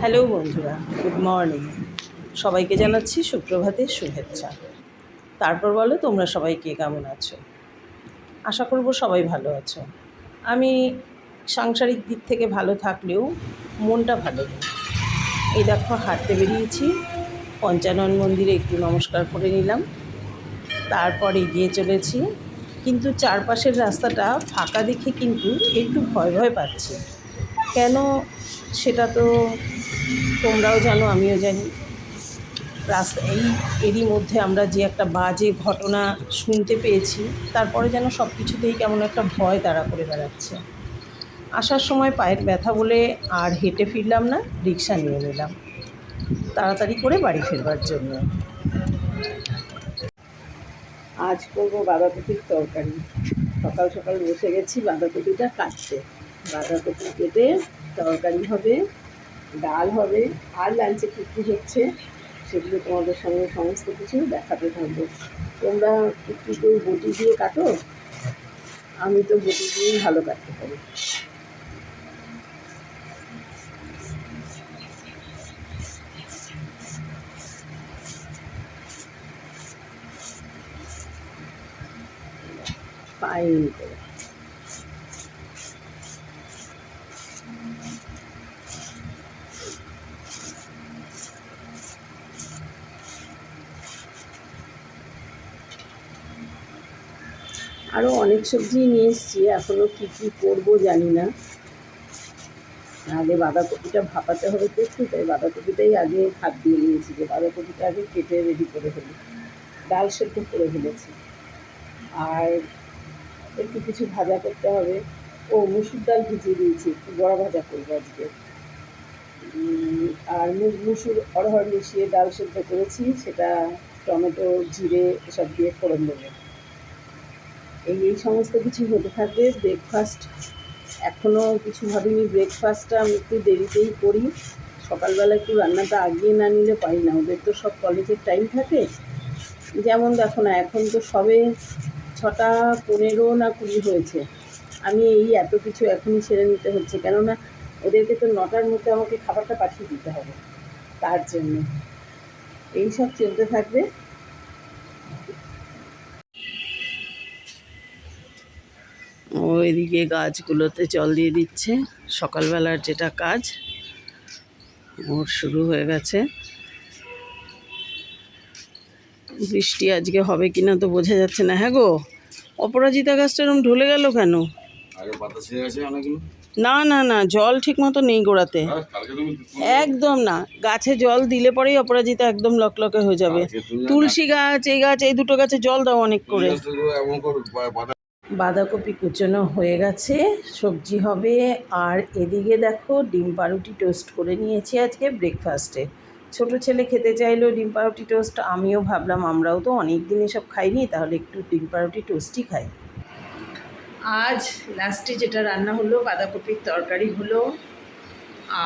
Hello বন্ধুরা, good morning. সবাইকে জানাচ্ছি সুপ্রভাতের শুভেচ্ছা। তারপর বলো, তোমরা সবাই কে কেমন আছো? আশা করব সবাই ভালো আছো। আমি সাংসারিক দিক থেকে ভালো থাকলেও মনটা ভালো নেই। এই দেখো, হাঁটতে বেরিয়েছি। পঞ্চানন মন্দিরে একটু নমস্কার করে নিলাম। তারপর এগিয়ে চলেছি। কিন্তু চারপাশের রাস্তাটা ফাঁকা দেখে কিন্তু একটু ভয় ভয় পাচ্ছি। কেন সেটা তো তোমরাও জানো, আমিও জানি। রাস্তা এই এরই মধ্যে আমরা যে একটা বাজে ঘটনা শুনতে পেয়েছি, তারপরে যেন সব কিছুতেই কেমন একটা ভয় তাড়া করে বেড়াচ্ছে। আসার সময় পায়ের ব্যথা বলে আর হেঁটে ফিরলাম না, রিক্সা নিয়ে নিলাম। তাড়াতাড়ি করে বাড়ি ফেরবার জন্য। আজ করব বাঁধাকপির তরকারি। সকাল সকাল বসে গেছি, বাঁধাকপিটা কাটতে। বাঁধাকপি কেটে তরকারি হবে। ডাল হবে আর লাঞ্চে কী কী হচ্ছে সেগুলো তোমাদের সঙ্গে সমস্ত কিছু দেখাতে থাকব। তোমরা একটু কেউ বটি দিয়ে কাটো, আমি তো বটি দিয়েই ভালো কাটতে পারি। ফাইন করে। আরও অনেক সবজি নিয়ে এসেছি এখনও কী কী করব জানি না। আগে বাঁধাকপিটা ভাপাতে হবে তো একটু তাই বাঁধাকপিটাই আগে হাত দিয়ে নিয়েছি, যে বাঁধাকপিটা আগে কেটে রেডি করে ফেলি। ডাল সেদ্ধ করে ফেলেছি। আর একটু কিছু ভাজা করতে হবে। ও মুসুর ডাল ভিজিয়ে দিয়েছি, একটু বড়া ভাজা করব আজকে। আর মুসুর অড়হর মিশিয়ে ডাল সেদ্ধ করেছি, সেটা টমেটো, জিরে, এসব দিয়ে ফোড়ন দেবো। এই এই সমস্ত কিছু হতে থাকবে ব্রেকফাস্ট এখনও কিছু ভাবিনি। ব্রেকফাস্টটা আমি একটু দেরিতেই করি। সকালবেলা একটু রান্নাটা আগিয়ে না নিলে পারি না। ওদের তো সব কলেজের টাইম থাকে। যেমন দেখো না, এখন তো সবে ছটা পনেরো না কুড়ি হয়েছে। আমি এই এত কিছু এখনই সেরে নিতে হচ্ছে। কেননা ওদেরকে তো নটার মধ্যে আমাকে খাবারটা পাঠিয়ে দিতে হবে। তার জন্য। এই সব চলতে থাকবে। ও এদিকে গাছগুলোতে জল দিয়ে দিচ্ছে। সকালবেলার যেটা কাজ ওর শুরু হয়ে গেছে। বৃষ্টি আজকে হবে কিনা তো বোঝা যাচ্ছে না। হ্যাঁ গো অপরাজিতা গাছটা এরকম ঢলে গেল কেন? না না না জল ঠিক মতো নেই গোড়াতে। তুমি একদম না গাছে জল দিলে পরেই অপরাজিতা একদম লকলকে হয়ে যাবে। তুলসী গাছ এই গাছ এই দুটো গাছে জল দাও অনেক করে। বাঁধাকপি কুচনো হয়ে গেছে, সবজি হবে, আর এদিকে দেখো ডিম পাউরুটি টোস্ট করে নিয়েছি আজকে ব্রেকফাস্টে ছোট ছেলে খেতে চাইলো ডিম পাউরুটি টোস্ট আমিও ভাবলাম আমরাও তো অনেক দিন এসব খাইনি, তাহলে একটু ডিম পাউরুটি টোস্টই খাই। আজ লাস্টে যেটা রান্না হলো, বাঁধাকপির তরকারি হলো,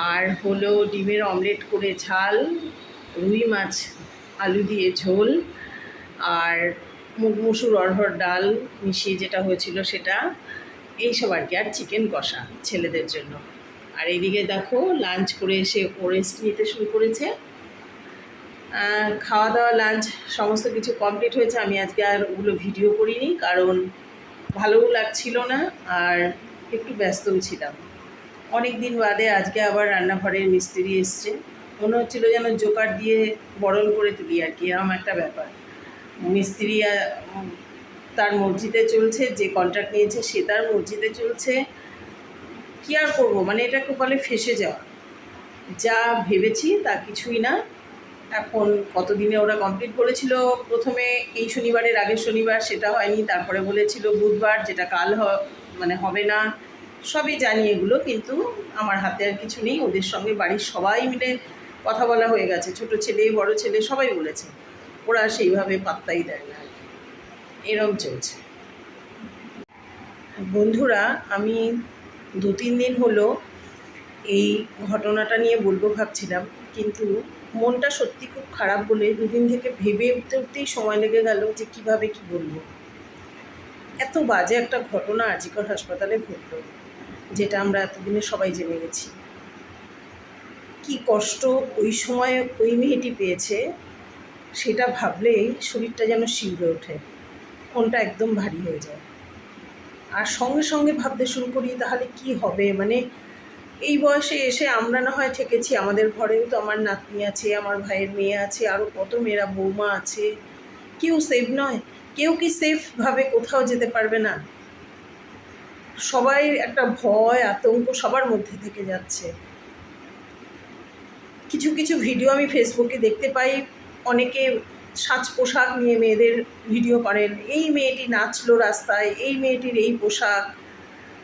আর হলো ডিমের অমলেট করে ঝাল, রুই মাছ, আলু দিয়ে ঝোল, আর মুগ মুসুর অরহর ডাল মিশিয়ে যেটা হয়েছিল সেটা, এইসব আর কি, আর চিকেন কষা ছেলেদের জন্য। আর এদিকে দেখো লাঞ্চ করে এসে ও রেস্ট নিতে শুরু করেছে। খাওয়া দাওয়া লাঞ্চ সমস্ত কিছু কমপ্লিট হয়েছে। আমি আজকে আর ওগুলো ভিডিও করিনি, কারণ ভালোও লাগছিল না আর একটু ব্যস্তও ছিলাম। অনেক দিন বাদে আজকে আবার রান্নাঘরের মিস্ত্রি এসছে। মনে হচ্ছিল যেন জোকার দিয়ে বরণ করে তুলি আর কি এরকম একটা ব্যাপার। মিস্ত্রি তার মসজিদে চলছে, যে কন্ট্রাক্ট নিয়েছে সে তার মসজিদে চলছে। কী আর করব? মানে এটাকে বলে ফেসে যাওয়া। যা ভেবেছি তা কিছুই না। এখন কতদিনে ওরা কমপ্লিট করেছিল প্রথমে এই শনিবারের আগের শনিবার সেটা হয়নি, তারপরে বলেছিল বুধবার, যেটা কাল হ- মানে হবে না। সবই জানি এগুলো, কিন্তু আমার হাতে আর কিছু নেই। ওদের সঙ্গে বাড়ির সবাই মিলে কথা বলা হয়ে গেছে। ছোট ছেলে, বড় ছেলে, সবাই বলেছে। ওরা সেইভাবে পাত্তাই দেয় না এরম চলছে। বন্ধুরা, আমি দু তিন দিন হলো এই ঘটনাটা নিয়ে বলব ভাবছিলাম, কিন্তু মনটা সত্যি খুব খারাপ বলে দুদিন থেকে ভেবে উঠতে উঠতেই সময় লেগে গেল যে কীভাবে কি বলব। এত বাজে একটা ঘটনা আজিকর হাসপাতালে ঘটলো, যেটা আমরা এতদিনে সবাই জেনে গেছি। কি কষ্ট ওই সময় ওই মেয়েটি পেয়েছে সেটা ভাবলেই শরীরটা যেন শিউরে ওঠে, মনটা একদম ভারী হয়ে যায়। আর সঙ্গে সঙ্গে ভাবতে শুরু করি, তাহলে কি হবে? মানে এই বয়সে এসে আমরা না হয় ঠেকেছি আমাদের ঘরেও তো আমার নাতনি আছে, আমার ভাইয়ের মেয়ে আছে আরও কত মেয়েরা বৌমা আছে। কেউ সেফ নয়, কেউ কি সেফভাবে কোথাও যেতে পারবে না। সবাই একটা ভয়, আতঙ্ক সবার মধ্যে থেকে যাচ্ছে। কিছু কিছু ভিডিও আমি ফেসবুকে দেখতে পাই অনেকে সাজ পোশাক নিয়ে মেয়েদের ভিডিও করেন, এই মেয়েটি নাচলো রাস্তায়, এই মেয়েটির এই পোশাক,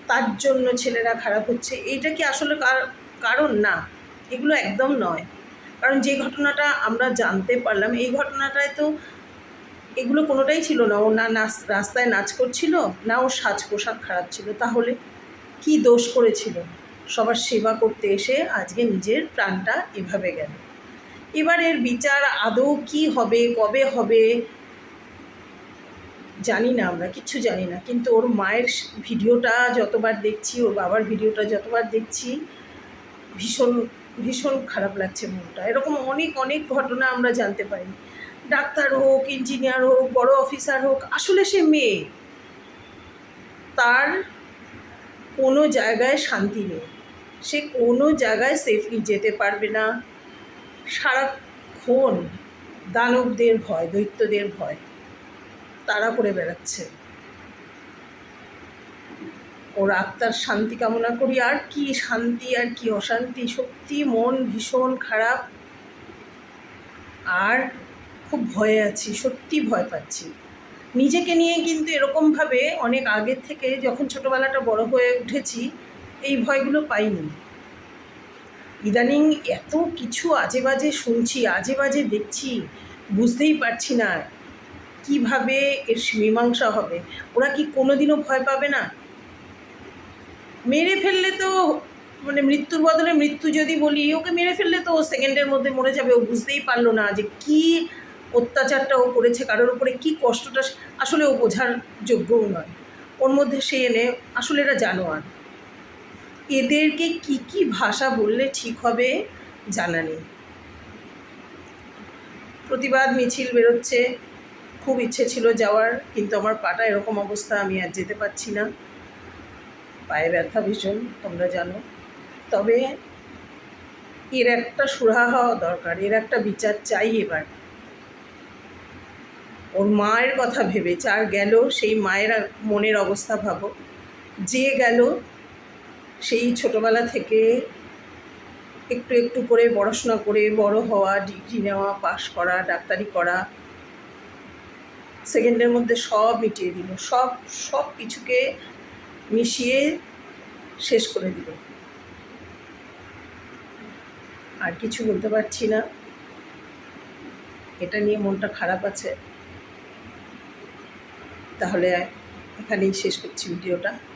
তার জন্য ছেলেরা খারাপ হচ্ছে, এইটা কি আসলে কার- কারণ? না, এগুলো একদম নয়। কারণ যে ঘটনাটা আমরা জানতে পারলাম, এই ঘটনাটায় তো এগুলো কোনোটাই ছিল না, ও না নাচ, রাস্তায় নাচ করছিল, না ওর সাজ পোশাক খারাপ ছিল, তাহলে কি দোষ করেছিল? সবার সেবা করতে এসে আজকে নিজের প্রাণটা এভাবে গেল। এবার এর বিচার আদৌ কি হবে, কবে হবে, জানি না আমরা, কিচ্ছু জানি না। কিন্তু ওর মায়ের ভিডিওটা যতবার দেখছি, ওর বাবার ভিডিওটা যতবার দেখছি, ভীষণ ভীষণ খারাপ লাগছে মনটা। এরকম অনেক অনেক ঘটনা আমরা জানতে পারি। ডাক্তার হোক, ইঞ্জিনিয়ার হোক, বড় অফিসার হোক, আসলে সে মেয়ে। তার কোনো জায়গায় শান্তি নেই। সে কোনো জায়গায় সেফলি যেতে পারবে না। সারাক্ষণ দানবদের ভয়, দৈত্যদের ভয় তাড়া করে বেড়াচ্ছে। ওর আত্মার শান্তি কামনা করি, আর কি শান্তি, আর কি অশান্তি, সত্যি মন ভীষণ খারাপ। আর খুব ভয়ে আছি, সত্যি ভয় পাচ্ছি। নিজেকে নিয়ে কিন্তু এরকমভাবে অনেক আগের থেকে যখন ছোটোবেলাটা বড় হয়ে উঠেছি, এই ভয়গুলো পাইনি। ইদানিং এত কিছু আজে বাজে শুনছি, আজে বাজে দেখছি, বুঝতেই পারছি না কীভাবে এর মীমাংসা হবে। ওরা কি কোনোদিনও ভয় পাবে না? মেরে ফেললে তো মানে মৃত্যুর বদলে মৃত্যু যদি বলি, ওকে মেরে ফেললে তো ও সেকেন্ডের মধ্যে মরে যাবে। ও বুঝতেই পারল না যে কি অত্যাচারটা ও করেছে, কারোর উপরে কি কষ্টটা, আসলে ও বোঝার যোগ্যও নয়। ওর মধ্যে সে এনে, আসলে এরা জানোয়ার। এদেরকে কি কি ভাষা বললে ঠিক হবে জানা নেই। প্রতিবাদ মিছিল বেরোচ্ছে, খুব ইচ্ছে ছিল যাওয়ার, কিন্তু আমার পাটা এরকম অবস্থা, আমি আর যেতে পারছি না। পায়ে ব্যথা ভীষণ, তোমরা জানো। তবে এর একটা সুরাহা হওয়া দরকার, এর একটা বিচার চাই এবার। ওর মায়ের কথা ভেবে চার গেল, সেই মায়ের মনের অবস্থা ভাবো। যে গেল সেই ছোটবেলা থেকে একটু একটু করে পড়াশোনা করে বড় হওয়া, ডিগ্রি নেওয়া, পাশ করা, ডাক্তারি করা সেকেন্ডের মধ্যে সব মিটিয়ে দিল, সব সব কিছুকে মিশিয়ে শেষ করে দিল। আর কিছু বলতে পারছি না। এটা নিয়ে মনটা খারাপ আছে। তাহলে এখানেই শেষ করছি ভিডিওটা।